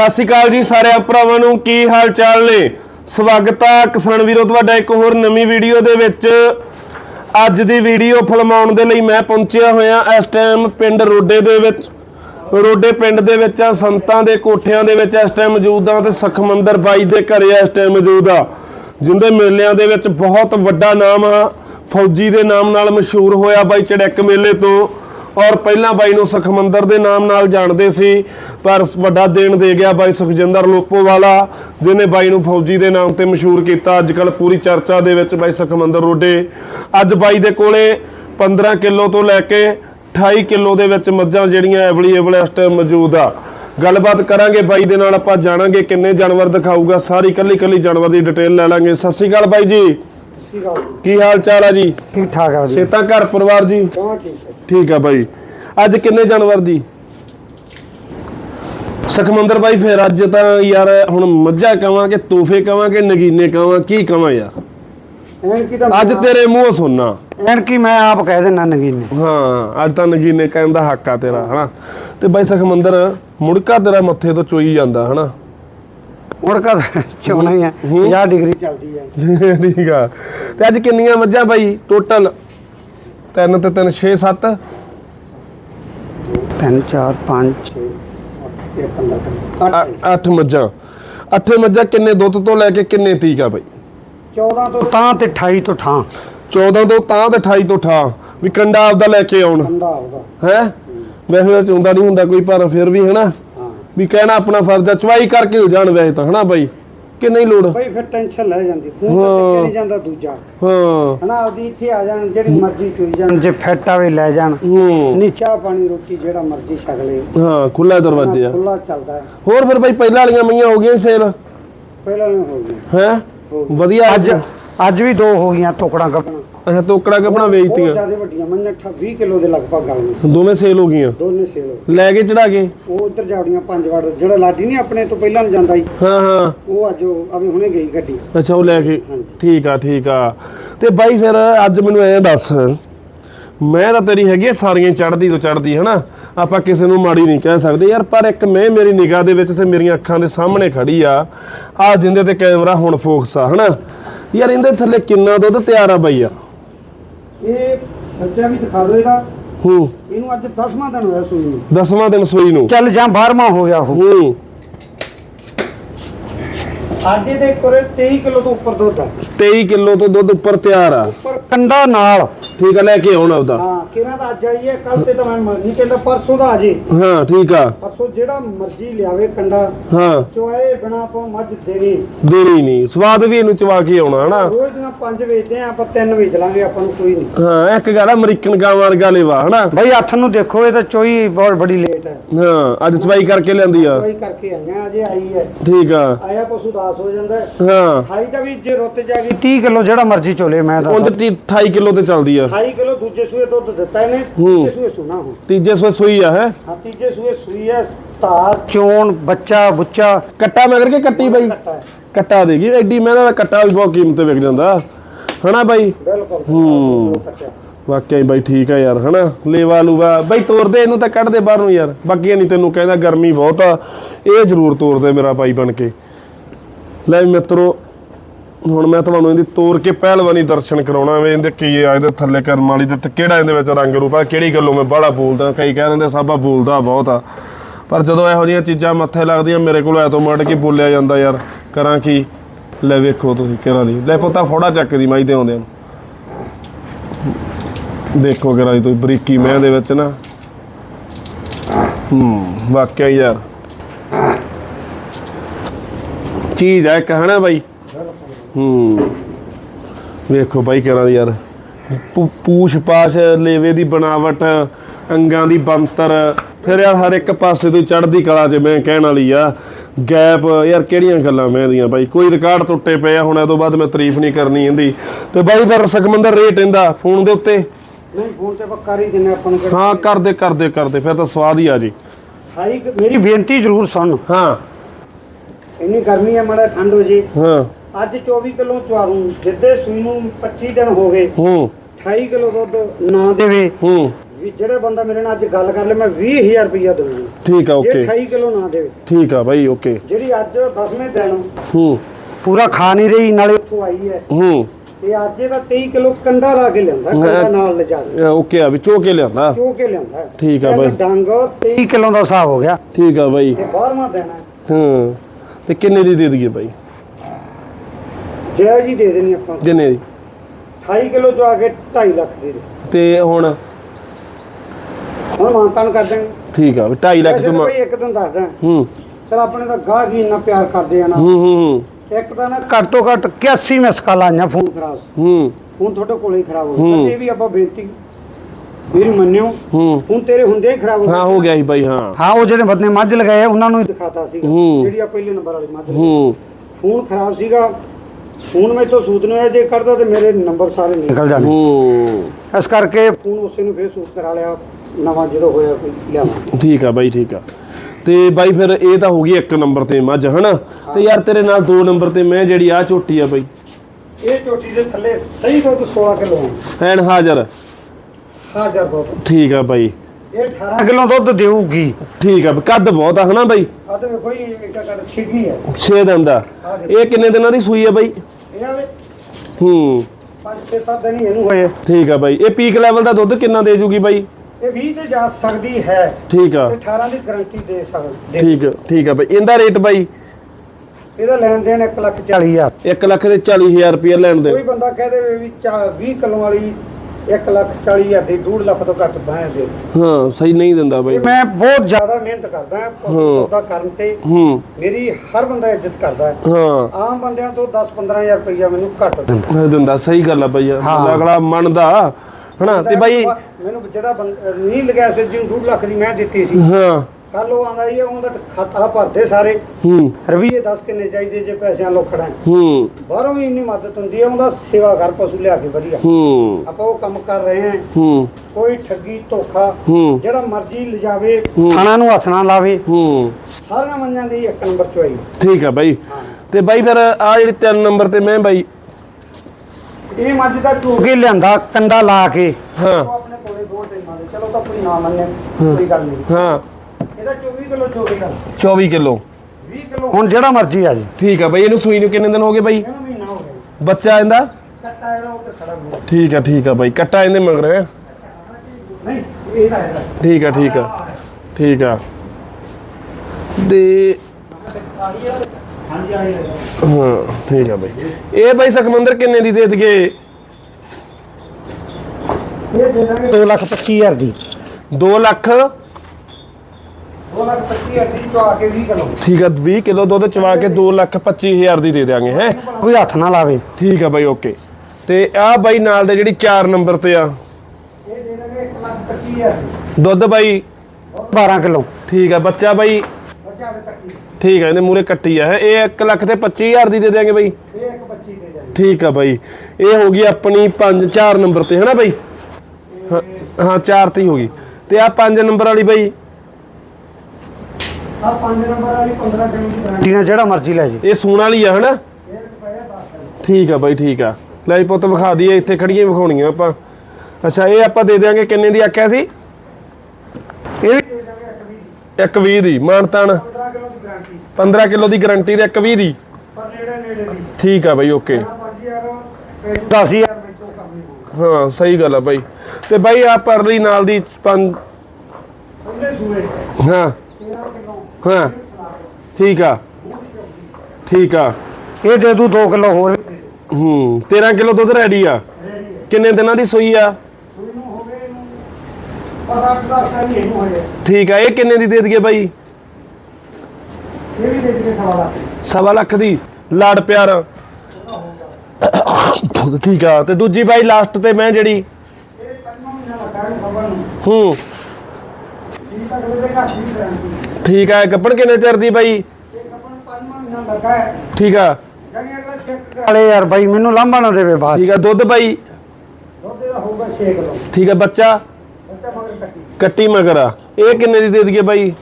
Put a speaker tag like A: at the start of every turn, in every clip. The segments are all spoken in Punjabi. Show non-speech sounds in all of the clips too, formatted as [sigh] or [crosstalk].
A: ਸਤਿ ਸ਼੍ਰੀ ਅਕਾਲ ਜੀ ਸਾਰਿਆਂ ਭਰਾਵਾਂ ਨੂੰ, ਕੀ ਹਾਲ ਚਾਲ ਨੇ? ਸਵਾਗਤ ਆ ਕਿਸਾਨ ਵੀਰੋ, ਤੁਹਾਡਾ ਇੱਕ ਹੋਰ ਨਵੀਂ ਵੀਡੀਓ ਦੇ ਵਿੱਚ। ਅੱਜ ਦੀ ਵੀਡੀਓ ਫਿਲਮਾਉਣ ਦੇ ਲਈ ਮੈਂ ਪਹੁੰਚਿਆ ਹੋਇਆ ਇਸ ਟਾਈਮ ਪਿੰਡ ਰੋਡੇ ਦੇ ਵਿੱਚ। ਰੋਡੇ ਪਿੰਡ ਦੇ ਵਿੱਚ ਆ, ਸੰਤਾਂ ਦੇ ਕੋਠਿਆਂ ਦੇ ਵਿੱਚ ਇਸ ਟਾਈਮ ਮੌਜੂਦ ਆ ਤੇ ਸਖਮੰਦਰ ਬਾਈ ਦੇ ਘਰੇ ਇਸ ਟਾਈਮ ਮੌਜੂਦ ਆ, ਜਿੰਦੇ ਮੇਲਿਆਂ ਦੇ ਵਿੱਚ ਬਹੁਤ ਵੱਡਾ ਨਾਮ ਆ। ਫੌਜੀ ਦੇ ਨਾਮ ਨਾਲ ਮਸ਼ਹੂਰ ਹੋਇਆ ਬਾਈ ਚੜੈਕ ਮੇਲੇ ਤੋਂ। ਔਰ ਪਹਿਲਾਂ ਬਾਈ ਨੂੰ ਸਖਮੰਦਰ ਦੇ ਨਾਮ ਨਾਲ ਜਾਣਦੇ ਸੀ ਪਰ ਵੱਡਾ ਦੇਣ ਦੇ ਗਿਆ ਬਾਈ ਸੁਖਜਿੰਦਰ ਲੋਪੋਵਾਲਾ ਜਿਹਨੇ ਬਾਈ ਨੂੰ ਫੌਜੀ ਦੇ ਨਾਮ ਤੇ ਮਸ਼ਹੂਰ ਕੀਤਾ। ਅੱਜ ਕੱਲ ਪੂਰੀ ਚਰਚਾ ਦੇ ਵਿੱਚ ਬਾਈ ਸੁਖਮੰਦਰ ਰੋਡੇ। ਅੱਜ ਬਾਈ ਦੇ ਕੋਲੇ 15 ਕਿਲੋ ਤੋਂ ਲੈ ਕੇ 28 ਕਿਲੋ ਦੇ ਵਿੱਚ ਮੱਝਾਂ ਜਿਹੜੀਆਂ ਐਵਲੀਏਬਲ ਇਸ ਟਾਈਮ ਮੌਜੂਦ ਆ। ਗੱਲਬਾਤ ਕਰਾਂਗੇ ਬਾਈ ਦੇ ਨਾਲ ਆਪਾਂ ਜਾਣਾਂਗੇ ਕਿੰਨੇ ਜਾਨਵਰ ਦਿਖਾਊਗਾ। ਸਾਰੀ ਕੱਲੀ ਕੱਲੀ ਜਾਨਵਰ ਦੀ ਡਿਟੇਲ ਲੈ ਲਾਂਗੇ। ਸਤਿ ਸ਼੍ਰੀ ਅਕਾਲ ਬਾਈ ਜੀ। ਕੀ ਹਾਲ ਚਾਲ ਆ ਜੀ?
B: ਠੀਕ ਠਾਕ ਆ ਵਧੀਆ।
A: ਸੇਤਾ ਘਰ ਪਰਿਵਾਰ ਜੀ?
B: ਠੀਕ
A: ਠੀਕ ਆ ਬਾਈ। ਅੱਜ ਕਿੰਨੇ ਜਾਨਵਰ ਜੀ ਸਖਮੰਦਰ ਬਾਈ ਫੇਰ ਅੱਜ ਤਾਂ ਯਾਰ ਹੁਣ ਮੱਝਾਂ ਕਵਾਂ ਕਿ ਤੋਹਫੇ ਕਵਾਂ ਕਿ ਨਗੀਨੇ ਕਵਾਂ ਕੀ ਕਵਾਂ ਯਾਰ?
B: ਤਾਂ
A: ਅੱਜ ਤੇਰੇ ਮੂੰਹੋਂ ਸੁਣਨਾ।
B: ਐਨ ਕੀ ਮੈਂ ਆਪ ਕਹਿ ਦਿੰਨਾ ਨਗੀਨੇ।
A: ਹਾਂ ਅੱਜ ਤਾਂ ਨਗੀਨੇ ਕਹਿਣ ਦਾ ਹੱਕ ਆ ਤੇਰਾ ਹਨਾ? ਤੇ ਬਾਈ ਸਖਮੰਦਰ ਮੁੜਕਾ ਤੇਰਾ ਮੱਥੇ ਤੋਂ ਚੋਈ ਜਾਂਦਾ ਹਨਾ?
B: ਮੁੜਕਾ ਚੋਣਾ ਹੀ ਹੈ। 50 ਡਿਗਰੀ ਚੱਲਦੀ ਹੈ
A: ਠੀਕ ਆ। ਤੇ ਅੱਜ ਕਿੰਨੀਆਂ ਮੱਝਾਂ ਬਾਈ ਟੋਟਲ? 3 ਤੇ 3 6 7
B: 3 4 5 6 8
A: ਅੱਠ ਮੱਝਾਂ। ਅੱਠੇ ਮੱਝਾਂ ਕਿੰਨੇ ਦੁੱਧ ਤੋਂ ਲੈ ਕੇ ਕਿੰਨੇ ਤੀਕ ਆ ਬਾਈ?
B: 14 ਤੋਂ ਤਾਂ ਤੇ 28 ਤੋਂ ਠਾਂ।
A: 14 ਤੋਂ ਤਾਂ ਤੇ 28 ਤੋਂ ਠਾ। ਵੀ ਕੰਡਾ ਆਪਦਾ ਲੈ ਕੇ ਆਉਣ।
B: ਠੰਡਾ ਹੋਗਾ
A: ਹੈ? ਵੈਸੇ ਤਾਂ ਨਹੀਂ ਹੁੰਦਾ ਕੋਈ ਪਰ ਫਿਰ ਵੀ ਹਨਾ? ਵੀ ਕਹਿਣਾ ਆਪਣਾ ਫਰਜ਼ ਆ ਚਵਾਈ ਕਰਕੇ ਹੋ ਜਾਣ ਵੈਸੇ ਤਾਂ ਹਨਾ ਬਾਈ? ਕਿ ਨਹੀਂ ਲੋੜ?
B: ਬਈ ਫਿਰ ਟੈਨਸ਼ਨ ਲੈ ਜਾਂਦੀ ਫੋਨ। ਤੇ ਚੱਕਿਆ ਨਹੀਂ ਜਾਂਦਾ ਦੂਜਾ।
A: ਹਾਂ।
B: ਹਨਾ ਆਪਦੀ ਇੱਥੇ ਆ ਜਾਣ ਜਿਹੜੀ ਮਰਜ਼ੀ ਚੋਈ ਜਾਣ ਜੇ ਫਿੱਟ ਆਵੇ ਲੈ ਜਾਣ।
A: ਹੂੰ।
B: ਨਹੀਂ ਚਾਹ ਪਾਣੀ ਰੋਟੀ ਜਿਹੜਾ ਮਰਜ਼ੀ ਛਕ ਲੈ।
A: ਹਾਂ ਖੁੱਲਾ ਦਰਵਾਜ਼ੇ। ਆ
B: ਖੁੱਲਾ ਚੱਲਦਾ। ਹੈ
A: ਹੋਰ ਫਿਰ ਬਾਈ ਪਹਿਲਾਂ ਵਾਲੀਆਂ ਮਈਆਂ ਹੋ ਗਈਆਂ ਸੇਲ?
B: ਪਹਿਲਾਂ ਨੂੰ ਹੋ ਗਿਆ
A: ਹੈ? ਵਧੀਆ।
B: ਅੱਜ ਅੱਜ ਵੀ ਦੋ ਹੋ ਗਈਆਂ ਟੁਕੜਾ ਕੱਪਣਾ
A: ਅੱਛਾ ਤੋਕੜਾ ਕਪਣਾ
B: ਬਹੁਤ
A: ਵੇਚਤੀਆਂ?
B: ਜ਼ਿਆਦਾ ਵੱਡੀਆਂ ਮੰਨਾਂ 20 ਕਿਲੋ ਦੇ ਲਗਭਗ ਗਾਲੀਆਂ
A: ਦੋਵੇਂ ਸੇਲ ਹੋ ਗਈਆਂ?
B: ਦੋਨੇ ਸੇਲ ਹੋ।
A: ਲੈ ਕੇ ਚੜਾ ਕੇ?
B: ਉਹ ਉੱਧਰ ਜਾਵੜੀਆਂ ਪੰਜ ਵਾਰ ਜਿਹੜਾ ਲਾਡੀ ਨਹੀਂ ਆਪਣੇ ਤੋਂ ਪਹਿਲਾਂ ਨੂੰ ਜਾਂਦਾ ਸੀ।
A: ਹਾਂ ਹਾਂ।
B: ਉਹ ਅੱਜ ਉਹ ਅਵੇ ਹੁਣੇ ਗਈ ਗੱਡੀ।
A: ਅੱਛਾ ਉਹ ਲੈ ਕੇ।
B: ਹਾਂਜੀ।
A: ਠੀਕ ਆ ਠੀਕ ਆ। ਤੇ ਬਾਈ ਫਿਰ ਅੱਜ ਮੈਨੂੰ ਐਂ ਦੱਸ ਮੈਂ ਤਾਂ ਤੇਰੀ ਹੈਗੀ ਆ ਸਾਰੀਆਂ ਚੜਦੀ ਤੋਂ ਚੜਦੀ ਹਨਾ? ਆਪਾਂ ਕਿਸੇ ਨੂੰ ਮਾੜੀ ਨਹੀਂ ਕਹਿ ਸਕਦੇ ਯਾਰ ਪਰ ਇੱਕ ਮੈਂ ਮੇਰੀ ਨਿਗਾਹ ਦੇ ਵਿੱਚ ਤੇ ਮੇਰੀਆਂ ਅੱਖਾਂ ਦੇ ਸਾਹਮਣੇ ਖੜੀ ਆ। ਆ ਜਿੰਦੇ ਤੇ ਕੈਮਰਾ ਹੁਣ ਫੋਕਸ ਆ ਹਨਾ? ਯਾਰ ਇਹਦੇ ਥੱਲੇ ਕਿੰਨਾ ਦੁੱਧ ਤਿਆਰ ਆ ਬਾਈ ਯਾਰ?
B: ਇਹ ਬੱਚਾ ਵੀ ਦਿਖਾ ਦਿਓ ਇਹਦਾ।
A: ਹੂੰ।
B: ਇਹਨੂੰ ਅੱਜ 10ਵਾਂ ਦਿਨ ਹੋਇਆ ਸੂਈ ਨੂੰ।
A: ਦਸਵਾਂ ਦਿਨ ਸੂਈ ਨੂੰ।
B: ਚੱਲ ਜਾਂ 12ਵਾਂ ਹੋ ਗਿਆ ਉਹ।
A: ਹੂੰ।
B: ਅੱਜ ਇਹਦੇ ਕੋਲੇ 23 ਕਿਲੋ ਤੋਂ ਉੱਪਰ ਦੁੱਧ ਆ।
A: 23 ਕਿਲੋ ਤੋਂ ਦੁੱਧ ਉੱਪਰ ਤਿਆਰ ਆ।
B: ਉੱਪਰ ਕੰਡਾ ਨਾਲ।
A: ਠੀਕ ਆ ਲੈ ਕੇ ਆਉਣਾ ਉਹਦਾ।
B: ਹਾਂ ਕਿਹਨਾਂ ਦਾ ਅੱਜ ਆਈ ਹੈ ਕੱਲ ਤੇ ਤਾਂ ਮੈਂ ਨਹੀਂ ਕਹਿੰਦਾ ਪਰਸੋਂ ਦਾ ਅਜੇ
A: ਹਾਂ। ਠੀਕ ਆ।
B: ਪਰਸੋਂ ਜਿਹੜਾ ਮਰਜ਼ੀ ਲਿਆਵੇ ਕੰਡਾ
A: ਹਾਂ।
B: ਚੋਏ ਬਿਨਾ ਤੋਂ ਮੱਝ ਦੇਣੀ।
A: ਦੇਣੀ ਨਹੀਂ ਸਵਾਦ ਵੀ ਇਹਨੂੰ ਚਵਾ ਕੇ ਆਉਣਾ ਹਨਾ?
B: ਰੋਜ਼ ਦੀਆਂ ਪੰਜ ਵੇਚਦੇ ਆ ਆਪਾਂ ਤਿੰਨ ਵੇਚ ਲਾਂਗੇ ਆਪਾਂ ਨੂੰ ਕੋਈ ਨਹੀਂ
A: ਹਾਂ ਇੱਕ ਗੱਲ ਆ ਅਮਰੀਕਨ ਗਾਂ ਵਰਗਾ ਲੇਵਾ ਹਨਾ?
B: ਬਈ ਹੱਥ ਨੂੰ ਦੇਖੋ ਇਹ ਤਾਂ ਚੋਈ ਬਹੁਤ ਬੜੀ ਲੇਟ ਹੈ।
A: ਹਾਂ ਅੱਜ ਚਵਾਈ ਕਰਕੇ ਲਿਆਂਦੀ ਆ।
B: ਚੋਈ ਕਰਕੇ ਆਈਆਂ ਅਜੇ ਆਈ ਹੈ।
A: ਠੀਕ ਆ।
B: ਆਇਆ ਪਸ਼ੂ ਦਾਸ ਹੋ ਜਾਂਦਾ ਹੈ।
A: ਹਾਂ।
B: ਖਾਈ ਦਾ ਵੀ ਜੇ ਰੁੱਤ ਜਾ ਗਈ 30 ਕਿਲੋ ਜਿਹੜਾ ਮਰਜ਼ੀ ਚੋਲੇ ਮੈਂ
A: ਉਂਝ
B: ਦੱਸ
A: 28 ਕਿਲੋ ਤੇ ਚੱਲਦੀ ਆ।
B: 28 ਕਿਲੋ ਦੂਜੇ ਸੂਏ ਦੁੱਧ ਦਿੱਤਾ ਇਹਨੇ
A: ਹੂੰ।
B: ਤੀਜੇ ਸੂਏ ਸੁਣਾ ਹੋ
A: ਤੀਜੇ ਸੋ ਸੂਈ ਆ ਹੈ?
B: ਹਾਂ ਤੀਜੇ ਸੂਏ ਸੂਈ ਹੈ ਧਾਰ ਚੋਣ ਬੱਚਾ ਬੁੱਚਾ।
A: ਕੱਟਾ ਮਗਰ ਕੇ ਕੱਟੀ ਬਾਈ।
B: ਕੱਟਾ ਹੈ।
A: ਕੱਟਾ ਦੇਗੀ ਐਡੀ ਮਿਹਨਤ ਦਾ ਕੱਟਾ ਵੀ ਬਹੁਤ ਕੀਮਤ ਤੇ ਵਿਕ ਜਾਂਦਾ। ਹਨਾ ਬਾਈ?
B: ਬਿਲਕੁਲ।
A: ਹੂੰ।
B: ਕੱਟਿਆ।
A: ਵਾਕਿਆ ਬਾਈ ਠੀਕ ਆ ਯਾਰ, ਹਨਾ? ਲੇਵਾ ਲੂਵਾ। ਬਾਈ ਤੋਰਦੇ ਇਹਨੂੰ ਤਾਂ ਕੱਢ ਦੇ ਬਾਹਰ ਨੂੰ ਯਾਰ। ਬਾਕੀ ਨਹੀਂ ਤੈਨੂੰ ਕਹਿੰਦਾ ਗਰਮੀ ਬਹੁਤ ਆ। ਇਹ ਜ਼ਰੂਰ ਤੋਰਦੇ ਮੇਰਾ ਬਾਈ ਬਣ ਕੇ। ਲੈ ਵੀ ਮਿੱਤਰੋ, ਹੁਣ ਮੈਂ ਤੁਹਾਨੂੰ ਇਹਦੀ ਤੋਰ ਕੇ ਪਹਿਲਵਾਨੀ ਦਰਸ਼ਨ ਕਰਾਉਣਾ ਵੇ। ਇਹਦੇ ਕੀ ਆ, ਇਹਦੇ ਥੱਲੇ ਕਰਮ ਵਾਲੀ ਤੇ ਕਿਹੜਾ ਇਹਦੇ ਵਿੱਚ ਰੰਗ ਰੂਪ ਆ? ਕਿਹੜੀ ਗੱਲੋਂ ਮੈਂ ਬੜਾ ਬੋਲਦਾ? ਕਈ ਕਹਿ ਦਿੰਦੇ ਸਾਬਾ ਬੋਲਦਾ ਬਹੁਤ ਆ। ਪਰ ਜਦੋਂ ਇਹੋ ਜਿਹੀਆਂ ਚੀਜ਼ਾਂ ਮੱਥੇ ਲੱਗਦੀਆਂ, ਮੇਰੇ ਕੋਲ ਆਟੋਮੈਟਿਕ ਹੀ ਬੋਲਿਆ ਜਾਂਦਾ ਯਾਰ। ਕਰਾਂ ਕੀ? ਲੈ ਵੇਖੋ ਤੁਸੀਂ ਕਿਹੜਾ ਦੀ। ਲੈ ਪੁੱਤਾ ਫੋੜਾ ਚੱਕ ਦੀ ਮਾਈ ਤੇ ਆਉਂਦੇ ਨੂੰ। ਦੇਖੋ ਕਿਹੜਾ ਦੀ ਤੁਸੀਂ ਬਰੀਕੀ ਮੈਂ ਦੇ ਵਿੱਚ ਨਾ। ਹੂੰ, ਵਾਕਿਆ ਯਾਰ। ਚੀਜ਼ ਹੈ ਇੱਕ ਬਾਈ? ਹੂੰ। ਵੇਖੋ ਬਾਈ ਕਰਾਂ ਦੀ ਯਾਰ। ਪੂ- ਪੂਛ ਪਾਛ ਲੇਵੇ ਦੀ ਬਣਾਵਟ, ਅੰਗਾਂ ਦੀ ਬੰਤਰ ਫਿਰ ਯਾਰ ਹਰ ਇੱਕ ਪਾਸੇ ਤੋਂ ਚੜ੍ਹਦੀ ਕਲਾ 'ਚ ਮੈਂ ਕਹਿਣ ਵਾਲੀ ਆ, ਗੈਪ, ਯਾਰ ਕਿਹੜੀਆਂ ਗੱਲਾਂ ਮੈਂ ਦੀਆਂ ਬਾਈ? ਕੋਈ ਰਿਕਾਰਡ ਟੁੱਟੇ ਪਏ ਆ, ਹੁਣ ਇਹ ਤੋਂ ਬਾਅਦ ਮੈਂ ਤਾਰੀਫ ਨਹੀਂ ਕਰਨੀ ਇਹਦੀ ਤੇ ਬਾਈ ਫਿਰ ਸਕਮੰਦਰ ਰੇਟ ਇਹਦਾ ਫੋਨ ਦੇ ਉੱਤੇ।
B: ਨਹੀਂ ਫੋਨ ਤੇ ਪੱਕਾ ਹੀ ਦਿੰਨੇ ਆਪਾਂ ਨੂੰ ਕਿਹੜਾ-
A: ਹਾਂ ਕਰਦੇ ਕਰਦੇ ਕਰਦੇ ਫਿਰ ਤਾਂ ਸਵਾਦ ਹੀ ਆ ਜੀ।
B: ਹਾਈ ਕ- ਮੇਰੀ ਬੇਨਤੀ ਜ਼ਰੂਰ ਸੁਣ।
A: ਹਾਂ।
B: ਇੰਨੀ ਗਰਮੀ ਹੈ ਮਾੜਾ ਠੰਡ ਹੋ ਜੇ।
A: ਹਾਂ।
B: ਅੱਜ 24 ਕਿਲੋ ਚਵਾਰੂ ਜਿੱਦੇ ਸੂਈ ਨੂੰ 25 ਦਿਨ ਹੋ ਗਏ।
A: ਹੂੰ।
B: 28 ਕਿਲੋ ਦੁੱਧ ਨਾ ਦੇਵੇ।
A: ਹੂੰ।
B: ਵੀ ਜਿਹੜਾ ਬੰਦਾ ਮੇਰੇ ਨਾਲ ਅੱਜ ਗੱਲ ਕਰ ਲੇ ਮੈਂ 20000 ਰੁਪਇਆ ਦਊਂਗਾ।
A: ਠੀਕ ਆ
B: ਜੇ
A: ਓਕੇ।
B: 28 ਕਿਲੋ ਨਾ ਦੇਵੇ।
A: ਠੀਕ ਆ ਬਾਈ ਓਕੇ।
B: ਜਿਹੜੀ ਅੱਜ 10ਵੇਂ ਦਿਨ
A: ਹੂੰ।
B: ਪੂਰਾ ਖਾ ਨਹੀਂ ਰਹੀ ਨਾਲੇ ਉੱਥੋਂ ਆਈ ਹੈ।
A: ਹੂੰ।
B: ਇਹ ਅੱਜ ਇਹਦਾ 23 ਕਿਲੋ ਕੰਡਾ ਲਾ ਕੇ ਲਿਆਂਦਾ ਕੰਡਾ ਨਾਲ ਲਿਜਾ ਕੇ।
A: ਇਹ ਓਕੇ ਆ ਵਿੱਚੋਂ ਕੇ ਲਿਆਂਦਾ।
B: ਚੋ ਕੇ ਲਿਆਂਦਾ।
A: ਠੀਕ ਆ
B: ਤਿੰਨ
A: ਬਾਈ।
B: ਡੰਗ 23 ਕਿਲੋ ਦਾ ਹਿਸਾਬ ਹੋ ਗਿਆ।
A: ਠੀਕ ਆ ਬਾਈ।
B: ਤੇ 12ਵਾਂ ਦਿਨ ਹੈ।
A: ਹਾਂ ਤੇ ਕਿੰਨੇ ਦੀ ਦੇ ਦਈਏ ਬਾਈ?
B: ਜੈ ਜੀ ਦੇ ਦੇਣੀ ਆਪਾਂ।
A: ਕਿੰਨੇ ਦੀ?
B: 28 ਕਿਲੋ ਚੋਂ ਆ ਕੇ 2.5 ਲੱਖ ਦੇ ਦੇ।
A: ਤੇ ਹੁਣ?
B: ਹੁਣ ਮਾਨਤਾਨ ਕਰ ਦਾਂਗੇ
A: ਠੀਕ ਆ 2.5 ਲੱਖ
B: ਵੈਸੇ
A: ਚ
B: ਤਾਂ
A: ਮ-
B: ਭਾਈ ਇੱਕ ਦਿਨ ਦੱਸਦਾ
A: ਹੂੰ।
B: ਚਲ ਆਪਣੇ ਤਾਂ ਗਾਹਕ ਹੀ ਇੰਨਾ ਪਿਆਰ ਕਰਦੇ ਆ ਨਾ।
A: ਹੂੰ ਹੂੰ।
B: ਇੱਕ ਤਾਂ ਨਾ ਘੱਟ ਤੋਂ ਘੱਟ 81 ਮਿਸ ਕਾਲ ਆਈਆਂ ਫੋਨ ਖਰਾਬ
A: ਹੂੰ।
B: ਫੋਨ ਤੁਹਾਡੇ ਕੋਲੇ ਹੀ ਖਰਾਬ ਹੋ
A: ਹੂੰ।
B: ਗਿਆ ਇਹ ਵੀ ਆਪਾਂ ਬੇਨਤੀ ਮੇਰੀ ਮੰਨਿਓ
A: ਹੂੰ।
B: ਹੁਣ ਤੇਰੇ ਹੁੰਦੇ ਹੀ ਖਰਾਬ ਹੋ
A: ਹਾਂ ਹੋ ਗਿਆ ਸੀ ਬਾਈ ਹਾਂ।
B: ਹਾਂ ਉਹ ਜਿਹੜੇ ਬੰਦੇ ਮੱਝ ਲਗਾਏ ਉਹਨਾਂ ਨੂੰ ਹੀ ਦਿਖਾਤਾ
A: ਹੂੰ।
B: ਜਿਹੜੀ ਆ ਪਹਿਲੇ ਨੰਬਰ ਵਾਲੀ ਮੱਝ।
A: ਹੂੰ।
B: ਫੋਨ ਖਰਾਬ ਸੀਗਾ। ਫੋਨ ਮੈਂ ਤੋਂ ਸੂਤ ਹੋਇਆ ਜੇ ਕਰਦਾ ਤੇ ਮੇਰੇ ਨੰਬਰ ਸਾਰੇ ਨਿਕਲ ਜਾਣੇ।
A: ਹੂੰ।
B: ਇਸ ਕਰਕੇ ਫੋਨ ਉਸੇ ਨੂੰ ਫੇਰ ਸੂਤ ਕਰਾ ਲਿਆ। ਨਵਾਂ ਜਦੋਂ ਹੋਇਆ ਕੋਈ ਲਿਆਵਾਂ
A: ਠੀਕ ਆ ਬਾਈ ਠੀਕ ਆ। ਤੇ ਬਾਈ ਫਿਰ ਇਹ ਤਾਂ ਹੋ ਗਈ ਇੱਕ ਨੰਬਰ ਤੇ ਮੱਝ ਹਨਾ? ਤੇ ਯਾਰ ਤੇਰੇ ਨਾਲ ਦੋ ਨੰਬਰ ਤੇ ਮੈਂ ਜਿਹੜੀ ਆ ਝੋਟੀ ਆ ਬਾਈ।
B: ਇਹ ਚੋਟੀ ਦੇ ਥੱਲੇ ਸਹੀ ਦੁੱਧ 16 ਕਿਲੋ
A: ਐਨ ਹਾਜ਼ਰ।
B: ਹਾਜ਼ਰ ਦੁੱਧ।
A: ਠੀਕ ਆ ਬਾਈ।
B: ਇਹ 18 ਕਿਲੋ ਦੁੱਧ ਦੇਊਗੀ।
A: ਠੀਕ ਆ ਕੱਦ ਬਹੁਤ ਆ ਹਨਾ ਬਾਈ?
B: ਆ ਤੇ ਵੇਖੋ ਇਹ ਇੱਕ ਕੱਟ ਛਿੱਗੀ ਹੈ
A: 6 ਦਿਨ ਦਾ ਇਹ ਕਿੰਨੇ ਦਿਨਾਂ ਦੀ ਸੂਈ ਆ ਬਾਈ?
B: ਇਹ ਆਵੇ
A: ਹੂੰ।
B: 5 6 7 ਦਿਨ ਹੀ ਇਹਨੂੰ ਹੋਏ
A: ਠੀਕ ਆ ਬਾਈ। ਇਹ ਪੀਕ ਲੈਵਲ ਦਾ ਦੁੱਧ ਕਿੰਨਾ ਦੇ ਜੂਗੀ ਬਾਈ?
B: ਇਹ 20 ਤੇ ਜਾ ਸਕਦੀ ਹੈ।
A: ਠੀਕ ਆ।
B: ਤੇ 18 ਦੀ ਗਾਰੰਟੀ ਦੇ ਸਕਦੀ।
A: ਠੀਕ ਆ ਠੀਕ ਆ ਬਾਈ। ਇਹਦਾ ਰੇਟ ਬਾਈ?
B: ਇਹਦਾ ਲੈਣ ਦੇਣ 1 ਲੱਖ 40 ਹਜ਼ਾਰ।
A: 1 ਲੱਖ ਤੇ 40000 ਰੁਪਏ ਲੈਣ ਦੇ
B: ਕੋਈ ਬੰਦਾ ਕਹਿ ਦੇਵੇ ਵੀ 20 ਕਿਲੋ ਵਾਲੀ 1 ਲੱਖ 40 ਹਜ਼ਾਰ ਦੀ 2 ਲੱਖ ਤੋਂ ਘੱਟ ਬਾਹਾਂ ਦੇ।
A: ਹਾਂ ਸਹੀ ਨਹੀਂ ਦਿੰਦਾ ਬਾਈ।
B: ਮੈਂ ਬਹੁਤ ਜ਼ਿਆਦਾ ਮਿਹਨਤ ਕਰਦਾ ਹਾਂ ਸੌਦਾ ਕਰਨ ਤੇ
A: ਹੂੰ।
B: ਮੇਰੀ ਹਰ ਬੰਦਾ ਇੱਜ਼ਤ ਕਰਦਾ ਹੈ। ਆਮ ਬੰਦਿਆਂ ਤੋਂ 10 15000 ਰੁਪਈਆ ਮੈਨੂੰ ਘੱਟ ਦਿੰਦਾ।
A: ਦਿੰਦਾ ਸਹੀ ਗੱਲ ਆ ਬਾਈ। ਅਗਲਾ ਮੰਨਦਾ ਹਨਾ? ਤੇ ਬਾਈ
B: ਮੈਨੂੰ ਜਿਹੜਾ ਨਹੀਂ ਲਗਾਇਆ ਸੀ ਜਿਹਨੂੰ 2 ਲੱਖ ਦੀ ਮੈਂ ਦਿੱਤੀ ਸੀ।
A: ਹਾਂ।
B: ਕੱਲ ਉਹ ਆਂਦਾ ਜੀ ਉਹਦਾ ਖਾਤਾ ਭਰਦੇ ਸਾਰੇ।
A: ਹੂੰ।
B: ਰੁਪਈਏ 10 ਕਿੰਨੇ ਚਾਹੀਦੇ ਜੇ ਪੈਸਿਆਂ ਲੋਖੜਾ?
A: ਹੂੰ।
B: ਬਾਹਰੋਂ ਵੀ ਇੰਨੀ ਮਦਦ ਹੁੰਦੀ ਹੈ ਉਹਦਾ ਸੇਵਾ ਕਰ ਪਸ਼ੂ ਲਿਆ ਕੇ ਵਧੀਆ।
A: ਹੂੰ।
B: ਆਪਾਂ ਉਹ ਕੰਮ ਕਰ ਰਹੇ ਹਾਂ।
A: ਹੂੰ।
B: ਕੋਈ ਠੱਗੀ ਧੋਖਾ
A: ਹੂੰ।
B: ਜਿਹੜਾ ਮਰਜ਼ੀ ਲਿਜਾਵੇ। ਖਾਣਾ ਨੂੰ ਹੱਥ ਨਾ ਲਾਵੇ।
A: ਹੂੰ।
B: ਸਾਰੀਆਂ ਮੰਨਿਆਂ ਦੀ ਇੱਕ ਨੰਬਰ ਚੋਈ
A: ਠੀਕ ਆ ਬਾਈ। ਤੇ ਬਾਈ ਫਿਰ ਆ ਜਿਹੜੀ ਤਿੰਨ ਨੰਬਰ ਤੇ ਮੈਂ ਬਾਈ।
B: ਇਹ ਮੱਝ ਦਾ ਚੋਕੇ ਲਿਆਂਦਾ ਕੰਡਾ ਲਾ ਕੇ।
A: ਹਾਂ।
B: ਆਪਣੇ ਕੋਲੇ ਦੋ ਟਾਈਮਾਂ ਦੇ। ਚਲੋ ਤਾਂ ਕੋਈ ਨਾ ਮੰਨੇ ਕੋਈ ਗੱਲ ਨਹੀਂ।
A: ਹਾਂ।
B: ਇਹਦਾ 24 ਕਿਲੋ ਚੋਕੇਗਾ
A: 24 ਕਿਲੋ।
B: 20 ਕਿਲੋ। ਹੁਣ ਜਿਹੜਾ ਮਰਜ਼ੀ ਆ ਜੀ।
A: ਠੀਕ ਆ ਬਾਈ ਇਹਨੂੰ ਸੂਈ ਨੂੰ ਕਿੰਨੇ ਦਿਨ ਹੋ ਗਏ ਬਾਈ?
B: ਇਹਨੂੰ ਮਹੀਨਾ ਹੋ ਗਿਆ।
A: ਬੱਚਾ ਇਹਦਾ?
B: ਕੱਟਾ ਇਹਦਾ ਉੱਤੇ ਖੜਾ ਹੋਇਆ
A: ਠੀਕ ਆ ਠੀਕ ਆ ਬਾਈ ਕੱਟਾ ਇਹਦੇ ਮਗਰ। ਹੈ
B: ਨਹੀਂ ਇਹਦਾ ਇਹਦਾ।
A: ਠੀਕ ਆ ਠੀਕ ਆ ਠੀਕ ਆ।
B: ਆਈ
A: ਹਾਂ ਠੀਕ ਆ ਬਾਈ। ਇਹ ਬਾਈ ਸੁਖਮੰਦਰ ਕਿੰਨੇ ਦੀ ਦੇ ਦਈਏ?
B: ਇਹ ਦੇ ਦਾਂਗੇ 2 ਲੱਖ 25 ਹਜ਼ਾਰ ਦੀ।
A: 2 ਲੱਖ
B: 2 ਲੱਖ 25 ਹਜ਼ਾਰ ਦੀ ਚਵਾ ਕੇ 20 ਕਿਲੋ।
A: ਠੀਕ ਆ 20 ਕਿਲੋ ਦੁੱਧ ਚਵਾ ਕੇ 2 ਲੱਖ 25 ਹਜ਼ਾਰ ਦੀ ਦੇ ਦਿਆਂਗੇ ਹੈ?
B: ਕੋਈ ਹੱਥ ਨਾ ਲਾਵੇ।
A: ਠੀਕ ਆ ਬਾਈ ਓਕੇ। ਤੇ ਆ ਬਾਈ ਨਾਲ ਦੇ ਜਿਹੜੀ 4 ਨੰਬਰ ਤੇ ਆ।
B: ਇਹ ਦੇ ਦਾਂਗੇ 1 ਲੱਖ 25 ਹਜ਼ਾਰ ਦੀ।
A: ਦੁੱਧ ਬਾਈ?
B: 12 ਕਿਲੋ।
A: ਠੀਕ ਆ ਬੱਚਾ ਬਾਈ?
B: ਬੱਚਾ ਦੇ ਕੱਟੀ
A: ਠੀਕ ਆ ਇਹਦੇ ਮੂਰੇ ਕੱਟੀ ਆ ਇਹ 1 ਲੱਖ ਤੇ 25000 ਦੀ ਦੇ ਦਿਆਂਗੇ ਬਾਈ?
B: ਇਹ ਇੱਕ 25 ਦੇ ਜਾਂਦੇ
A: ਠੀਕ ਆ ਬਾਈ। ਇਹ ਹੋ ਗਈ ਆਪਣੀ 5 4 ਨੰਬਰ ਤੇ ਹਨਾ ਬਾਈ? ਹਾਂ- ਹਾਂ 4 ਤੇ ਹੀ ਹੋ ਗਈ। ਤੇ ਆ 5 ਨੰਬਰ ਵਾਲੀ ਬਾਈ?
B: ਆ 5 ਨੰਬਰ ਵਾਲੀ 15 ਕਿਲੋ ਦੀ ਗਾਰੰਟੀ ਨਾਲ ਜਿਹੜਾ ਮਰਜ਼ੀ ਲੈ ਜੀ।
A: ਇਹ ਸੂਣ ਵਾਲੀ ਆ ਹਨਾ?
B: ਇਹ ਰੁਪਏ 10
A: ਠੀਕ ਆ ਬਾਈ ਠੀਕ ਆ। ਲੈ ਜੀ ਪੁੱਤ ਵਿਖਾ ਦਈਏ ਇੱਥੇ ਖੜੀਆਂ ਵਿਖਾਉਣੀਆਂ ਆਪਾਂ। ਅੱਛਾ ਇਹ ਆਪਾਂ ਦੇ ਦਿਆਂਗੇ ਕਿੰਨੇ ਦੀ ਆਖਿਆ ਸੀ?
B: ਇਹ ਵੀ ਦੇ ਦਾਂਗੇ ਇੱਕ 20
A: ਇੱਕ 20 ਦੀ ਮਾਨਤਾਨ
B: 15 ਕਿਲੋ ਦੀ ਗਾਰੰਟੀ
A: 15 ਕਿਲੋ ਦੀ ਗਾਰੰਟੀ ਤੇ ਇੱਕ 20 ਦੀ।
B: ਪਰ ਨੇੜੇ ਨੇੜੇ ਦੀ।
A: ਠੀਕ ਆ ਬਾਈ ਓਕੇ।
B: 5000 10000 ਵਿੱਚੋਂ ਕੰਮ ਨਹੀਂ ਹੋਊਗਾ
A: ਹਾਂ ਸਹੀ ਗੱਲ ਆ ਬਾਈ। ਤੇ ਬਾਈ ਆ ਪਰਲੀ ਨਾਲ ਦੀ ਪੰਜ ਹਾਂ
B: 13 ਕਿਲੋ
A: ਹਾਂ। ਠੀਕ ਆ। ਠੀਕ ਆ।
B: ਇਹ ਦੇ ਦੂ 2 ਕਿਲੋ ਹੋਰ।
A: ਹੂੰ 13 ਕਿਲੋ ਦੁੱਧ ਰੈਡੀ ਆ। ਕਿੰਨੇ ਦਿਨਾਂ ਦੀ ਸੂਈ ਆ? ਠੀਕ ਆ ਇਹ ਕਿੰਨੇ ਦੀ ਦੇ ਦਈਏ ਬਾਈ?
B: ਇਹ ਵੀ ਦੇ
A: ਸਵਾ ਲੱਖ ਦੀ। ਲਾੜ ਪਿਆਰ। ਠੀਕ ਆ ਤੇ ਦੂਜੀ ਬਾਈ ਲਾਸਟ ਤੇ ਮੈਂ ਜਿਹੜੀ।
B: ਹੈ। ਦੇ
A: ਠੀਕ ਆ ਗੱਪਣ ਕਿੰਨੇ ਚਿਰ ਦੀ ਬਾਈ? ਠੀਕ ਆ।
B: ਕਰਾ ਯਾਰ ਬਾਈ ਮੈਨੂੰ ਲਾਂਭਾ ਨਾ ਦੇਵੇ ਬਾਅਦ
A: ਠੀਕ ਆ ਦੁੱਧ ਬਾਈ?
B: ਦੁੱਧ ਦਾ ਹੋਊਗਾ 6 ਕਿਲੋ।
A: ਠੀਕ ਆ ਬੱਚਾ?
B: ਬੱਚਾ ਮਗਰ ਕੱਟੀ।
A: ਕੱਟੀ ਮਗਰ ਆ। ਇਹ ਕਿੰਨੇ ਦੀ ਦੇ ਦਈਏ ਬਾਈ?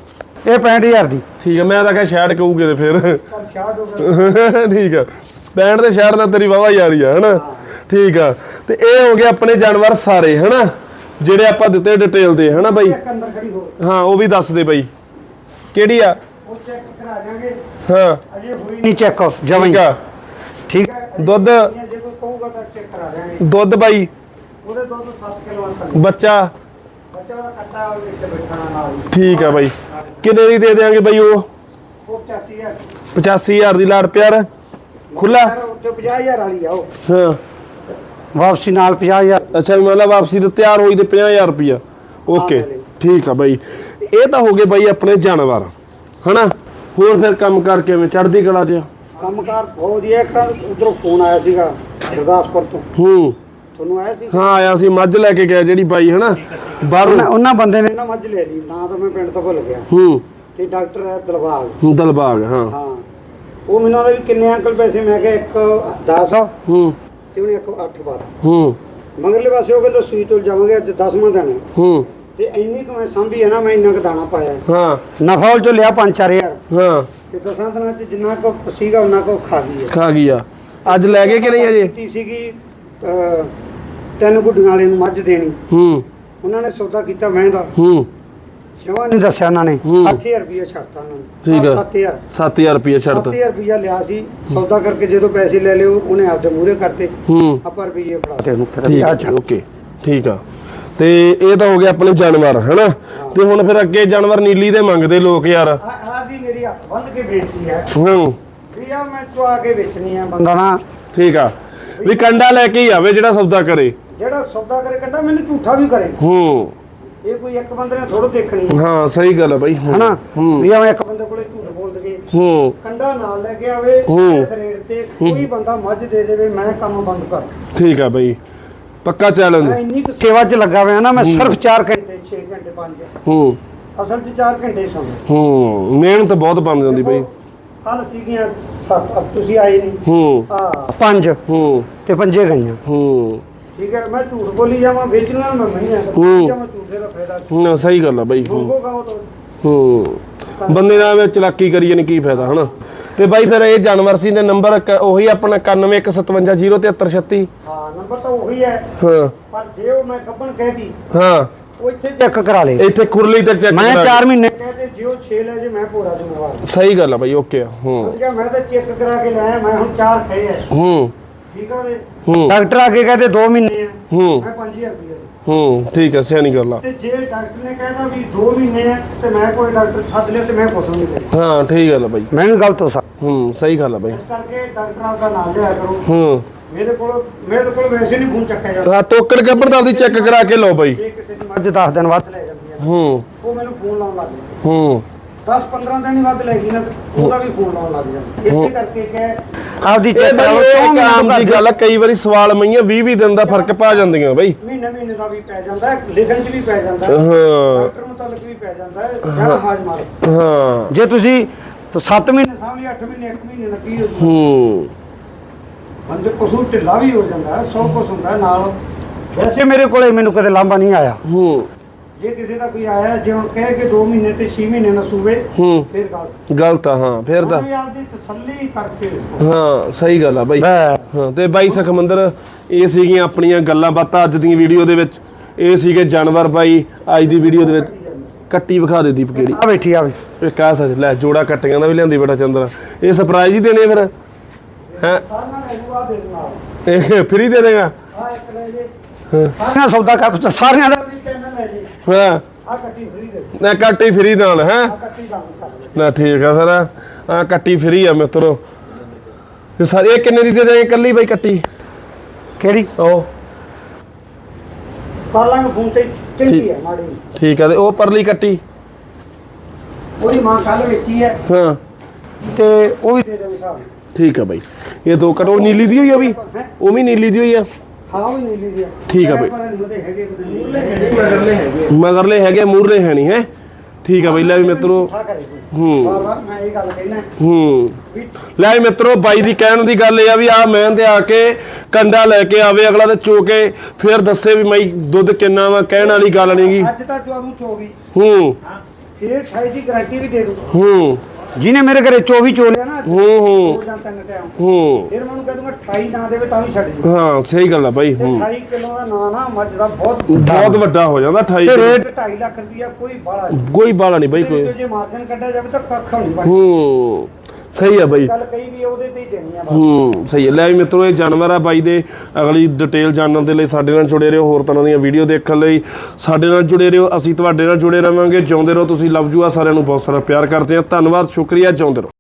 B: ਇਹ 65000 ਦੀ।
A: ਠੀਕ ਆ ਮੈਂ ਤਾਂ ਕਿਹਾ ਸ਼ਾਇਦ ਕਹੂਗੇ ਤੇ ਫਿਰ।
B: ਚੱਲ ਸ਼ਾਰਟ ਹੋ ਗਿਆ। [laughs]
A: ਠੀਕ ਆ। ਪੈਂਟ ਦੇ ਸ਼ਹਿਰ ਨਾਲ ਤੇਰੀ ਵਾਵਾ ਯਾਰੀ ਆ ਹਨਾ? ਠੀਕ ਆ। ਤੇ ਇਹ ਹੋ ਗਏ ਆਪਣੇ ਜਾਨਵਰ ਸਾਰੇ ਹਨਾ? ਜਿਹੜੇ ਆਪਾਂ ਦਿੱਤੇ ਡਿਟੇਲ ਦੇ ਹਨਾ ਬਾਈ? ਹਾਂ ਉਹ ਵੀ ਦੱਸ ਦੇ ਬਾਈ। ਕਿਹੜੀ ਆ?
B: ਉਹ ਚੈੱਕ ਕਰਾ ਜਾਾਂਗੇ
A: ਹਾਂ।
B: ਅਜੇ ਹੋਈ ਨਹੀਂ ਚੈੱਕ ਜਮਾਂ
A: ਠੀਕ ਆ।
B: ਠੀਕ ਹੈ
A: ਦੁੱਧ?
B: ਜੇ ਕੋਈ ਕਹੂਗਾ ਤਾਂ ਚੈੱਕ ਕਰਾ ਜਾਾਂਗੇ
A: ਦੁੱਧ ਬਾਈ?
B: ਉਹਦੇ ਦੁੱਧ 7 ਕਿਲੋ ਅੰਤਰ
A: ਬੱਚਾ?
B: ਬੱਚਾ ਉਹਦਾ ਕੱਟਾ ਉਹ ਵਿੱਚ ਬੈਠਣਾ ਨਾਲ। ਹੀ।
A: ਠੀਕ ਆ ਬਾਈ। ਕਿੰਨੇ ਦੀ ਦੇ ਦੇਾਂਗੇ ਬਾਈ ਉਹ?
B: ਉਹ 85 ਹੈ
A: 85000 ਦੀ ਲਾੜ ਪਿਆਰ। ਖੁੱਲਾ
B: ਉੱਤੇ 50000 ਵਾਲੀ ਆ ਉਹ।
A: ਹਾਂ।
B: ਵਾਪਸੀ ਨਾਲ 50000
A: ਅੱਛਾ ਮਤਲਬ ਵਾਪਸੀ ਤੇ ਤਿਆਰ ਹੋਈ ਤੇ 50000 ਰੁਪਿਆ ਓਕੇ
B: ਹਾਂ, ਲੈ। ਲਈ।
A: ਠੀਕ ਆ ਬਾਈ। ਇਹ ਤਾਂ ਹੋ ਗਏ ਬਾਈ ਆਪਣੇ ਜਾਨਵਰ ਹਨਾ? ਹੋਰ ਫਿਰ ਕੰਮ ਕਰ ਕਿਵੇਂ? ਚੜਦੀ ਕਲਾ ਚ
B: ਕੰਮਕਾਰ ਬਹੁਤ ਵਧੀਆ। ਇੱਕ ਉਧਰੋਂ ਫੋਨ ਆਇਆ ਸੀਗਾ ਗੁਰਦਾਸਪੁਰ ਤੋਂ।
A: ਹੂੰ।
B: ਤੁਹਾਨੂੰ ਆਇਆ ਸੀ?
A: ਹਾਂ ਆਇਆ ਸੀ ਮੱਝ ਲੈ ਕੇ ਗਿਆ ਜਿਹੜੀ ਬਾਈ ਹਨਾ? ਬਾਹਰੋਂ।
B: ਉਹਨਾਂ ਉਹਨਾਂ ਬੰਦੇ ਨੇ ਨਾ ਮੱਝ ਲੈ ਲਈ ਨਾ ਤਾਂ ਮੈਂ ਪਿੰਡ ਤੋਂ ਭੁੱਲ ਗਿਆ।
A: ਹੂੰ।
B: ਤੇ ਡਾਕਟਰ ਹੈ ਦਲਬਾਗ।
A: ਦਲਬਾਗ ਹਾਂ।
B: ਹਾਂ। ਉਹ ਮੈਨੂੰ ਉਹਦੇ ਵੀ ਕਿੰਨੇ ਅੰਕਲ ਪੈਸੇ? ਮੈਂ ਕਿਹਾ ਇੱਕ 10
A: ਹੂੰ।
B: ਤੇ ਉਹਨੇ ਇੱਕ 8 ਬਾਤ
A: ਹੂੰ।
B: ਮਗਰਲੇ ਪਾਸੇ ਉਹ ਕਹਿੰਦਾ ਸੂਈ ਤੋਂ ਜਾਵਾਂਗੇ ਅੱਜ 10ਵਾਂ ਦਿਨ ਹੈ।
A: ਹੂੰ।
B: ਤੇ ਇੰਨੀ ਕੁ ਮੈਂ ਸੰਭੀ ਹੈ ਨਾ ਮੈਂ ਇੰਨਾ ਕੁ ਦਾਣਾ ਪਾਇਆ
A: ਹਾਂ।
B: ਨਫਾ ਉਹ ਚੋਂ ਲਿਆ 5-4000
A: ਹਾਂ।
B: ਤੇ ਦਸਾਂ ਦਿਨਾਂ ਚ ਜਿੰਨਾ ਕੁ ਸੀਗਾ ਉਹਨਾਂ ਕੁ ਖਾ ਗਈ ਹੈ।
A: ਖਾ ਗਈ ਆ। ਅੱਜ ਲੈ ਗਏ ਕਿ ਨਹੀਂ ਅਜੇ?
B: ਕੀਤੀ ਸੀਗੀ ਅਹ, ਤਿੰਨ ਗੁੱਡੀਆਂ ਵਾਲੇ ਨੂੰ ਮੱਝ ਦੇਣੀ।
A: ਹੂੰ।
B: ਉਹਨਾਂ ਨੇ ਸੌਦਾ ਕੀਤਾ ਮੈਂ ਦਾ।
A: ਹੂੰ।
B: ਸ਼ਵਾ ਨਹੀਂ ਦੱਸਿਆ ਉਹਨਾਂ ਨੇ
A: ਹੂੰ।
B: 8000 ਰੁਪਏ ਛੱਡਤਾ ਉਹਨਾਂ ਨੇ।
A: ਠੀਕ ਆ।
B: 7000
A: 7000 ਰੁਪਿਆ ਛੱਡਤਾ।
B: 7000 ਰੁਪਇਆ ਲਿਆ ਸੀ। ਸੌਦਾ ਕਰਕੇ ਜਦੋਂ ਪੈਸੇ ਲੈ ਲਿਓ ਉਹਨੇ ਆਪਦੇ ਮੂਹਰੇ ਕਰਤੇ।
A: ਹੂੰ।
B: ਆਪਾਂ ਰੁਪਏ ਫੜਾਤੇ ਉਹਨੂੰ
A: ਠੀਕ ਆ ਓਕੇ। ਠੀਕ ਆ। ਤੇ ਇਹ ਤਾਂ ਹੋ ਗਿਆ ਆਪਣੇ ਜਾਨਵਰ ਹਨਾ? ਤੇ ਹੁਣ ਫਿਰ ਅੱਗੇ ਜਾਨਵਰ ਨੀਲੀ ਦੇ ਮੰਗਦੇ ਲੋਕ ਯਾਰ।
B: ਆ ਦੀ ਮੇਰੀ ਹੱਥ ਬੰਦ ਕੇ ਬੇਨਤੀ ਹੈ।
A: ਹੂੰ।
B: ਵੀ ਆ ਮੈਂ ਚੁਆ ਕੇ ਵੇਚਣੀ ਆ ਬੰਦਾ ਨਾ।
A: ਠੀਕ ਆ। ਵੀ ਕੰਡਾ ਲੈ ਕੇ ਹੀ ਆਵੇ ਜਿਹੜਾ ਸੌਦਾ ਕਰੇ।
B: ਜਿਹੜਾ ਸੌਦਾ ਕਰੇ ਕਹਿੰਦਾ ਮੈਨੂੰ ਝੂਠਾ ਵੀ ਕਰੇ।
A: ਹੂੰ।
B: ਇਹ ਕੋਈ ਇੱਕ ਬੰਦੇ ਨੇ ਥੋੜੋ ਦੇਖਣੀ ਹੈ।
A: ਹਾਂ ਸਹੀ ਗੱਲ ਆ ਬਾਈ ਹੂੰ।
B: ਹਨਾ?
A: ਹੂੰ।
B: ਵੀ ਆ ਇੱਕ ਬੰਦੇ ਕੋਲੇ ਝੂਠ ਬੋਲ ਦਗੇ
A: ਹੂੰ।
B: ਕੰਡਾ ਨਾਲ ਲੈ ਕੇ ਆਵੇ
A: ਹੂੰ।
B: ਇਸ ਰੇਟ ਤੇ ਕੋਈ ਬੰਦਾ ਮੱਝ ਦੇ ਦੇਵੇ ਮੈਂ ਕੰਮ ਬੰਦ ਕਰ।
A: ਠੀਕ ਆ ਬਾਈ। ਪੱਕਾ ਚੈਲੰਜ
B: ਮੈਂ ਇੰਨੀ ਕੁ ਸੇਵਾ 'ਚ ਲੱਗਾ ਹੋਇਆ ਨਾ ਮੈਂ ਸਿਰਫ 4 ਘੰਟੇ 6 ਘੰਟੇ 5
A: ਹੂੰ।
B: ਅਸਲ 'ਚ 4 ਘੰਟੇ ਹੀ ਸੌਂਦਾ
A: ਹੂੰ। ਮਿਹਨਤ ਬਹੁਤ ਬਣ ਜਾਂਦੀ ਬਾਈ।
B: ਕੱਲ ਸੀਗੀਆਂ ਸੱਤ ਅਬ ਤੁਸੀਂ ਆਏ ਨਹੀਂ।
A: ਹੂੰ।
B: ਆ ਪੰਜ।
A: ਹੂੰ।
B: ਤੇ ਪੰਜੇ ਗਈਆਂ।
A: ਹੂੰ।
B: ਠੀਕ ਹੈ ਮੈਂ ਝੂਠ ਬੋਲੀ ਜਾਵਾਂ ਵੇਚਣਾ ਮੈਂ ਨਹੀਂ ਆ
A: ਹੂੰ।
B: ਜਾਵਾਂ ਝੂਠੇ ਦਾ ਫਾਇਦਾ
A: ਹੂੰ ਸਹੀ ਗੱਲ ਆ ਬਾਈ ਹੂੰ।
B: ਤਾਂ।
A: ਹੂੰ। ਬੰਦੇ ਨਾਲ ਵਿੱਚ ਚਲਾਕੀ ਕਰੀਏ ਨੇ ਕੀ ਫਾਇਦਾ ਹਨਾ? ਤੇ ਬਾਈ ਫਿਰ ਇਹ ਜਾਨਵਰ ਸੀ ਨੇ ਨੰਬਰ ਉਹੀ ਆਪਣਾ 9157507336
B: ਹਾਂ। ਉਹੀ ਹੈ।
A: ਹਾਂ।
B: ਪਰ ਜੇ ਉਹ ਮੈਂ ਕੱਪਣ ਕਹਿਤੀ
A: ਹਾਂ।
B: ਉਹ ਇੱਥੇ ਚੈੱਕ ਕਰਾ ਲੇ
A: ਇੱਥੇ ਕੁਰਲੀ ਤੇ ਚੈੱਕ
B: ਮੈਂ 4 ਮਹੀਨੇ ਕਹਿੰਦੇ ਜਿਓ 6 ਲੈ ਜੇ ਮੈਂ ਪੂਰਾ ਜ਼ਿੰਮੇਵਾਰ।
A: ਸਹੀ ਗੱਲ ਆ ਬਾਈ ਓਕੇ ਆ। ਹੂੰ।
B: ਗਿਆ ਮੈਂ ਤਾਂ ਚੈੱਕ ਕਰਾ ਕੇ ਲਾਇਆ ਮੈਂ ਹੁਣ 4 ਖਏ ਹੈ
A: ਹੂੰ।
B: ਠੀਕ ਆ ਵੀਰੇ
A: ਹੂੰ।
B: ਡਾਕਟਰ ਆ ਕੇ ਕਹਿੰਦੇ 2 ਮਹੀਨੇ ਆ।
A: ਹੂੰ।
B: ਮੈਂ 5000 ਰੁਪਏ
A: ਹੂੰ ਠੀਕ ਹੈ ਸਿਆਣੀ ਗੱਲ ਆ।
B: ਤੇ ਜੇ ਡਾਕਟਰ ਨੇ ਕਹਿਤਾ ਵੀ 2 ਮਹੀਨੇ ਆ ਤੇ ਮੈਂ ਕੋਈ ਡਾਕਟਰ ਸੱਦ ਲਿਆ ਤੇ ਮੈਂ ਕੁਛ ਨਹੀਂ
A: ਹਾਂ ਠੀਕ ਗੱਲ ਆ ਬਾਈ।
B: ਮੈਂ ਵੀ ਗਲਤ ਹੋ ਸਕਦਾ।
A: ਹੂੰ ਸਹੀ ਗੱਲ ਆ ਬਾਈ।
B: ਇਸ ਕਰਕੇ ਡਾਕਟਰ ਆਪਦਾ ਨਾਮ ਲਿਆ ਕਰੋ।
A: ਹੂੰ।
B: ਮੇਰੇ ਕੋਲ ਮੇਰੇ ਕੋਲ ਵੈਸੇ ਨਹੀਂ ਫੋਨ ਚੱਕਿਆ ਜਾਂਦਾ।
A: ਹਾਂ ਤੋਕੜ ਕੱਪੜ ਦਾ ਆਪਦੀ ਚੈੱਕ ਕਰਾ ਕੇ ਲਓ ਬਾਈ।
B: ਜੇ ਕਿਸੇ ਦੀ ਮੱਝ 10 ਦਿਨ ਵੱਧ ਲੈ ਜਾਂਦੀ ਹੈ
A: ਹੂੰ।
B: ਉਹ ਮੈਨੂੰ ਫੋਨ ਲਾਉਣ ਲੱਗ ਜਾਂਦਾ
A: ਹੂੰ।
B: 10 15 ਦਿਨ ਹੀ ਵੱਧ ਲੈ ਗਈ ਨਾ ਤੇ ਉਹਦਾ ਵੀ ਫੋਨ ਲਾਉਣ ਲੱਗ ਜਾਂਦਾ ਇਸੇ ਕਰਕੇ ਕਿ ਆਪਦੀ
A: ਇਹ ਬਾਈ ਇਹ ਇੱਕ ਆਮ ਦੀ ਗੱਲ ਆ ਕਈ ਵਾਰੀ ਸਵਾਲ ਮਈਆਂ 20 20 ਦਿਨ ਦਾ ਫ਼ਰਕ ਪਾ ਜਾਂਦੀਆਂ ਬਾਈ।
B: ਮਹੀਨੇ ਮਹੀਨੇ ਦਾ ਵੀ ਪੈ ਜਾਂਦਾ ਹੈ ਲਿਖਣ 'ਚ ਵੀ ਪੈ ਜਾਂਦਾ ਹੈ।
A: ਹਾਂ
B: ਡਾਕਟਰ ਮੁਤਾਲਕ ਵੀ ਪੈ ਜਾਂਦਾ ਹੈ। ਜਾਂ ਹਾਜ ਮਾਰ
A: ਹਾਂ।
B: ਜੇ ਤੁਸੀਂ ਤਾਂ 7 ਮਹੀਨੇ ਸਾਂਭ ਲਈ 8 ਮਹੀਨੇ 1 ਮਹੀਨੇ ਨਾਲ ਕੀ ਹੋ। ਬੰਦੇ ਕਸੂਰ ਢਿੱਲਾ ਵੀ ਹੋ ਜਾਂਦਾ ਸੌ ਕੁਛ ਹੁੰਦਾ ਨਾਲ ਵੈਸੇ ਮੇਰੇ ਕੋਲੇ ਮੈਨੂੰ ਕਦੇ ਲਾਂਭਾ ਨਹੀਂ ਆਇਆ।
A: ਹੂੰ।
B: ਜੇ ਕਿਸੇ ਦਾ ਕੋਈ ਆਇਆ ਜੇ ਹੁਣ ਕਹੇ ਕਿ 2 ਮਹੀਨੇ ਤੇ 6 ਮਹੀਨੇ ਨਾਲ ਸੂਵੇ
A: ਹੂੰ।
B: ਫਿਰ ਗੱਲ
A: ਗਲਤ ਆ ਹਾਂ ਫੇਰ ਤਾਂ।
B: ਉਹਨੂੰ ਆਪਦੀ ਤਸੱਲੀ ਕਰਕੇ ਰੱਖੋ।
A: ਹਾਂ ਸਹੀ ਗੱਲ ਆ ਬਾਈ। ਹਾਂ ਤੇ ਬਾਈ ਸਖਮੰਦਰ ਇਹ ਸੀਗੀਆਂ ਆਪਣੀਆਂ ਗੱਲਾਂ ਬਾਤਾਂ ਅੱਜ ਦੀ ਵੀਡੀਓ ਦੇ ਵਿੱਚ। ਇਹ ਸੀਗੇ ਜਾਨਵਰ ਬਾਈ ਅੱਜ ਦੀ ਵੀਡੀਓ ਦੇ ਵਿੱਚ। ਕੱਟੀ ਵਿਖਾ ਦੇ ਦੀਪ ਕਿਹੜੀ।
B: ਆ ਬੈਠੀ ਆ
A: ਇਹ ਕਹਿ ਸੱਚ ਲੈ ਜੋੜਾ ਕੱਟੀਆਂ ਦਾ ਵੀ ਲਿਆਂਦੀ ਬੜਾ ਚੰਦਰਾ। ਇਹ ਸਰਪ੍ਰਾਈਜ਼ ਹੀ ਦੇਣੇ ਫਿਰ। ਹੈ? ਇਹ ਫ੍ਰੀ ਦੇ ਦੇਗਾ?
B: ਆ ਇੱਕ ਲੈ ਜੇ ਸਾਰਿਆਂ ਸੌਦਾ ਕਰ ਸਾਰਿਆਂ ਦਾ
A: ਹਾਂ।
B: ਆ ਕੱਟੀ ਫਰੀ ਦੇ।
A: ਨਾ ਕੱਟੀ ਫ੍ਰੀ ਨਾਲ ਹੈ? ਨਾ ਠੀਕ ਆ ਸਰ। ਆ ਕੱਟੀ ਫ੍ਰੀ ਆ ਮਿੱਤਰੋ। ਤੇ ਸਰ ਇਹ ਕਿੰਨੇ ਦੀ ਦੇ ਦੇਗੇ ਕੱਲੀ ਬਾਈ ਕੱਟੀ?
B: ਕਿਹੜੀ?
A: ਉਹ।
B: ਕਰ ਲਾਂਗੇ ਫੋਨ ਤੇ ਚੰਗੀ ਹੈ ਮਾੜੀ ਨੀ।
A: ਠੀਕ ਆ ਤੇ ਉਹ ਪਰਲੀ ਕੱਟੀ?
B: ਉਹਦੀ ਮਾਂ ਕੱਲ ਵੇਚੀ ਹੈ।
A: ਹਾਂ।
B: ਤੇ ਉਹ ਵੀ ਦੇ ਦੇ ਹਿਸਾਬ ਨਾਲ।
A: ਠੀਕ ਆ ਬਾਈ। ਇਹ ਦੋ ਕਟੋ ਨੀਲੀ ਦੀ ਹੋਈ ਆ ਵੀ? ਉਹ ਵੀ ਨੀਲੀ ਦੀ ਹੋਈ ਆ?
B: ਹਾਂ ਉਹ ਵੀ ਨਹੀਂ ਲਈ ਗਿਆ
A: ਠੀਕ ਆ ਬਈ।
B: ਮਗਰਲੇ ਹੈਗੇ
A: ਮਗਰਲੇ ਹੈਗੇ ਮੂਰਲੇ ਹੈ ਨਹੀਂ ਹੈ? ਠੀਕ ਆ ਬਾਈ ਲੈ ਵੀ ਮਿੱਤਰੋ। ਹੂੰ।
B: ਵਾਰ ਵਾਰ ਮੈਂ ਇਹ ਗੱਲ ਕਹਿਣਾ।
A: ਹੂੰ। ਲੈ ਵੀ ਮਿੱਤਰੋ ਬਾਈ ਦੀ ਕਹਿਣ ਦੀ ਗੱਲ ਇਹ ਆ ਵੀ ਆ ਮੈਂ ਤੇ ਆ ਕੇ ਕੰਡਾ ਲੈ ਕੇ ਆਵੇ ਅਗਲਾ ਤੇ ਚੋ ਕੇ ਫਿਰ ਦੱਸੇ ਵੀ ਮੈਂ ਦੁੱਧ ਕਿੰਨਾ ਵਾ ਕਹਿਣ ਵਾਲੀ ਗੱਲ ਨਹੀਂਗੀ
B: ਅੱਜ ਤਾਂ ਤੁਹਾਨੂੰ 24
A: ਹੂੰ।
B: ਫੇਰ 28 ਦੀ ਗਾਰੰਟੀ ਵੀ ਦੇ ਦੂੰ
A: ਹੂੰ।
B: ਜਿਹਨੇ ਮੇਰੇ ਘਰੇ 24 ਚੋਲਿਆ ਨਾ
A: ਹੂੰ ਹੂੰ।
B: ਦੋ ਜਾਂ ਤਿੰਨ ਟਾਈਮ
A: ਹੂੰ।
B: ਫਿਰ ਮੈਨੂੰ ਕਹਿ ਦੂੰਗਾ 28 ਨਾ ਦੇਵੇ ਤਾਂ ਵੀ ਛੱਡ ਜੀ
A: ਹਾਂ ਸਹੀ ਗੱਲ ਆ ਬਾਈ ਹੂੰ।
B: 28 ਕਿਲੋ ਦਾ ਨਾਂ ਨਾ ਮੱਝ ਦਾ ਬਹੁਤ ਵੱਡਾ।
A: ਬਹੁਤ ਵੱਡਾ ਹੋ ਜਾਂਦਾ 28
B: ਤੇ ਰੇਟ 2.5 ਲੱਖ ਰੁਪਇਆ ਕੋਈ ਬਾਲਾ ਨਹੀਂ।
A: ਕੋਈ ਬਾਲਾ ਨਹੀਂ ਬਾਈ ਕੋਈ।
B: ਜੇ ਮਾਰਜਨ ਕੱਢਿਆ ਜਾਵੇ ਤਾਂ ਕੱਖ ਨਹੀਂ ਬਣਦਾ।
A: ਹੂੰ। ਸਹੀ ਆ ਬਾਈ।
B: ਗੱਲ ਕਈ ਵੀ ਉਹਦੇ ਤੇ ਹੀ ਦੇਣੀ ਆ ਬਸ
A: ਹੂੰ ਸਹੀ ਹੈ ਲੈ ਵੀ ਮਿੱਤਰੋ ਇਹ ਜਾਨਵਰ ਆ ਬਾਈ ਦੇ। ਅਗਲੀ ਡਿਟੇਲ ਜਾਣਨ ਦੇ ਲਈ ਸਾਡੇ ਨਾਲ ਜੁੜੇ ਰਹੋ ਹੋਰ ਤਰ੍ਹਾਂ ਦੀਆਂ ਵੀਡੀਓ ਦੇਖਣ ਲਈ। ਸਾਡੇ ਨਾਲ ਜੁੜੇ ਰਹੋ ਅਸੀਂ ਤੁਹਾਡੇ ਨਾਲ ਜੁੜੇ ਰਵਾਂਗੇ। ਜਿਉਂਦੇ ਰਹੋ ਤੁਸੀਂ ਲਵ ਜੂ ਆ ਸਾਰਿਆਂ ਨੂੰ ਬਹੁਤ ਸਾਰਾ ਪਿਆਰ ਕਰਦੇ ਹਾਂ ਧੰਨਵਾਦ ਸ਼ੁਕਰੀਆ ਜਿਉਂਦੇ ਰਹੋ।